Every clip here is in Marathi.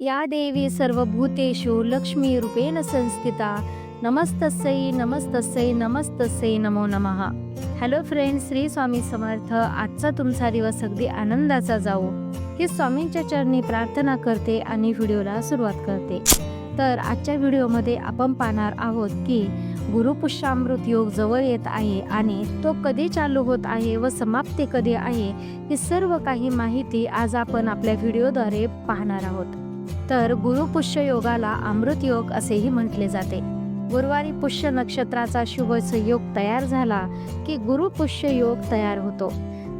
या देवी सर्वभूतेषु लक्ष्मी रूपेण संस्थिता। नमस्तस्यै नमस्तस्यै नमस्तस्यै नमो नमः। हॅलो फ्रेंड श्री स्वामी समर्थ आजचा तुमचा दिवस अगदी आनंदाचा जाओ ही स्वामींच्या चरणी प्रार्थना करते आणि व्हिडिओला सुरुवात करते। तर आजच्या व्हिडिओमध्ये आपण पाहणार आहोत की गुरुपुष्यामृत योग जवळ येत आहे आणि तो कधी चालू होत आहे व समाप्ती कधी आहे ही सर्व काही माहिती आज आपण आपल्या व्हिडिओद्वारे पाहणार आहोत. तर गुरुपुष्य योगाला अमृत योग असेही म्हटले जाते. गुरुवारी पुष्य नक्षत्राचा शुभ संयोग तयार झाला की गुरुपुष्य योग तयार होतो.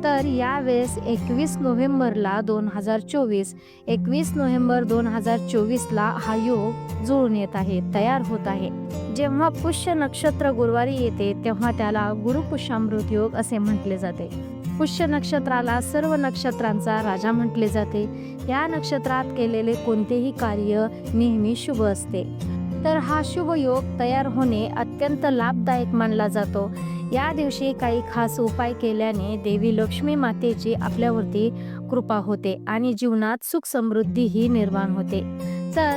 तर यावेळेस एकवीस नोव्हेंबरला दोन हजार चोवीस एकवीस नोव्हेंबर दोन हजार चोवीसला हा योग जुळून येत आहे तयार होत आहे. जेव्हा पुष्य नक्षत्र गुरुवारी येते तेव्हा त्याला गुरुपुष्यामृत योग असे म्हटले जाते. पुष्य नक्षत्राला सर्व नक्षत्रांचा राजा म्हटले जाते. या नक्षत्रात केलेले कोणतेही कार्य नेहमी शुभ असते. तर हा शुभ योग तयार होणे अत्यंत लाभदायक मानला जातो. या दिवशी काही खास उपाय केल्याने देवी लक्ष्मी मातेची आपल्यावरती कृपा होते आणि जीवनात सुख समृद्धी ही निर्माण होते. तर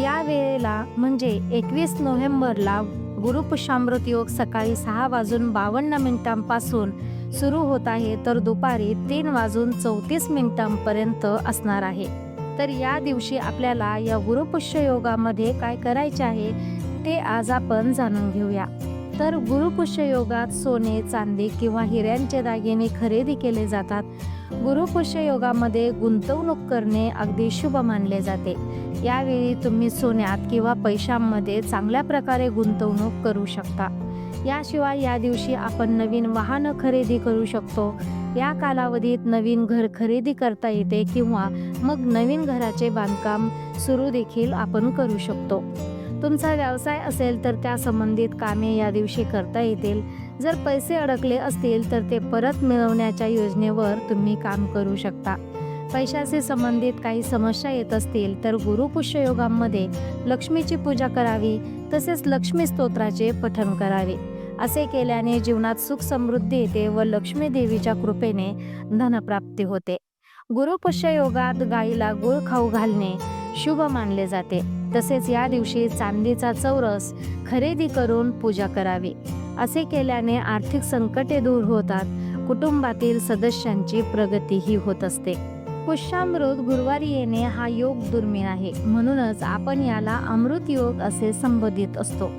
या वेळेला म्हणजे एकवीस नोव्हेंबरला गुरुपुष्यामृत योग सकाळी सहा वाजून बावन्न मिनिटांपासून सुरू होत आहे तर दुपारी तीन वाजून चौतीस मिनिटांपर्यंत असणार आहे. तर या दिवशी आपल्याला या गुरुपुष्य योगामध्ये काय करायचे आहे ते आज आपण जाणून घेऊया. तर गुरुपुष्य योगात सोने चांदी किंवा हिऱ्यांचे दागिने खरेदी केले जातात. गुरुपुष्य योगामध्ये गुंतवणूक करणे अगदी शुभ मानले जाते. यावेळी तुम्ही सोन्यात किंवा पैशांमध्ये चांगल्या प्रकारे गुंतवणूक करू शकता. याशिवाय या दिवशी आपण नवीन वाहनं खरेदी करू शकतो. या कालावधीत नवीन घर खरेदी करता येते किंवा मग नवीन घराचे बांधकाम सुरू देखील आपण करू शकतो. तुमचा व्यवसाय असेल तर त्या संबंधित कामे या दिवशी करता येतील. जर पैसे अडकले असतील तर ते परत मिळवण्याच्या योजनेवर तुम्ही काम करू शकता. पैशाशी संबंधित काही समस्या येत असतील तर गुरुपुष्य योगामध्ये लक्ष्मीची पूजा करावी तसेच लक्ष्मी स्तोत्राचे पठण करावे. असे केल्याने जीवनात सुख समृद्धी येते व लक्ष्मी देवीच्या कृपेने धनप्राप्ती होते. गुरुपुष्य योगात गाईला गुळ खाऊ घालणे शुभ मानले जाते. तसेच या दिवशी चांदीचा चौरस खरेदी करून पूजा करावी. असे केल्याने आर्थिक संकटे दूर होतात. कुटुंबातील सदस्यांची प्रगतीही होत असते. पुष्यामृत गुरुवारी येणे हा योग दुर्मिळ आहे. म्हणूनच आपण याला अमृत योग असे संबोधित असतो.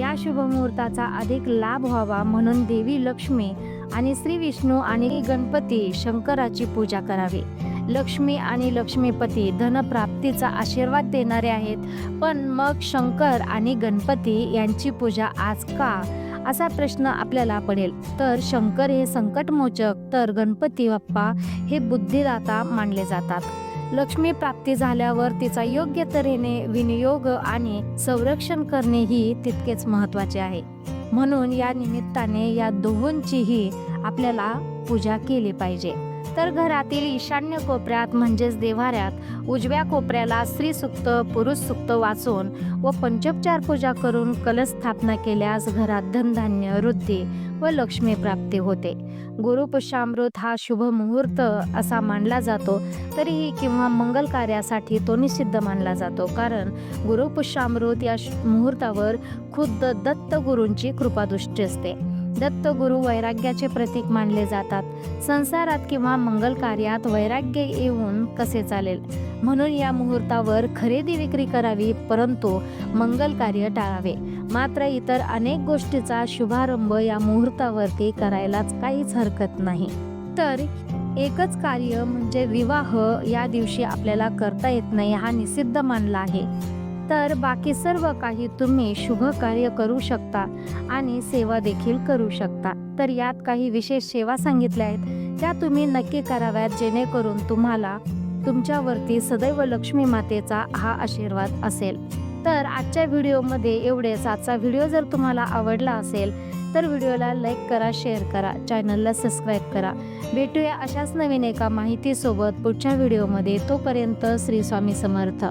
या शुभमुहूर्ताचा अधिक लाभ व्हावा म्हणून देवी लक्ष्मी आणि श्री विष्णू आणि गणपती शंकराची पूजा करावी. लक्ष्मी आणि लक्ष्मीपती धनप्राप्तीचा आशीर्वाद देणारे आहेत. पण मग शंकर आणि गणपती यांची पूजा आज का? असा प्रश्न आपल्याला पडेल. तर शंकर हे संकटमोचक तर गणपती बाप्पा हे बुद्धिदाता मानले जातात. लक्ष्मी प्राप्ती झाल्यावर तिचा योग्य तऱ्हेने विनियोग आणि संरक्षण करणे ही तितकेच महत्त्वाचे आहे. म्हणून या निमित्ताने या दोहोंचीही आपल्याला पूजा केली पाहिजे. तर घरातील ईशान्य कोपऱ्यात म्हणजेच देव्हाऱ्यात उजव्या कोपऱ्याला स्त्री सुक्त पुरुष सुक्त वाचून व पंचोपचार पूजा करून कलश स्थापना केल्यास घरात धनधान्य वृद्धी व लक्ष्मी प्राप्ती होते. गुरुपुष्यामृत हा शुभ मुहूर्त असा मानला जातो तरीही किंवा मंगल कार्यासाठी तो निषिद्ध मानला जातो कारण गुरुपुष्यामृत या श- मुहूर्तावर खुद्द दत्त गुरूंची कृपादृष्टी असते. दत्तगुरु वैराग्याचे प्रतीक मानले जातात. संसारात किंवा मंगल कार्यात वैराग्य येऊन कसे चालेल? म्हणून या मुहूर्तावर खरेदी विक्री करावी परंतु मंगल कार्य टाळावे. मात्र इतर अनेक गोष्टीचा शुभारंभ या मुहूर्तावरती करायलाच काहीच हरकत नाही. तर एकच कार्य म्हणजे विवाह या दिवशी आपल्याला करता येत नाही हा निषिद्ध मानला आहे. तर बाकी सर्व काही तुम्ही शुभ कार्य करू शकता आणि सेवा देखील करू शकता. तर यात काही विशेष सेवा सांगितल्या आहेत त्या तुम्ही नक्की कराव्यात जेणेकरून तुम्हाला तुमच्यावरती सदैव लक्ष्मी मातेचा हा आशीर्वाद असेल. तर आजच्या व्हिडिओमध्ये एवढेच. आजचा व्हिडिओ जर तुम्हाला आवडला असेल तर व्हिडिओला लाईक करा शेअर करा चॅनलला सबस्क्राईब करा. भेटूया अशाच नवीन एका माहितीसोबत पुढच्या व्हिडिओमध्ये. तोपर्यंत श्री स्वामी समर्थ.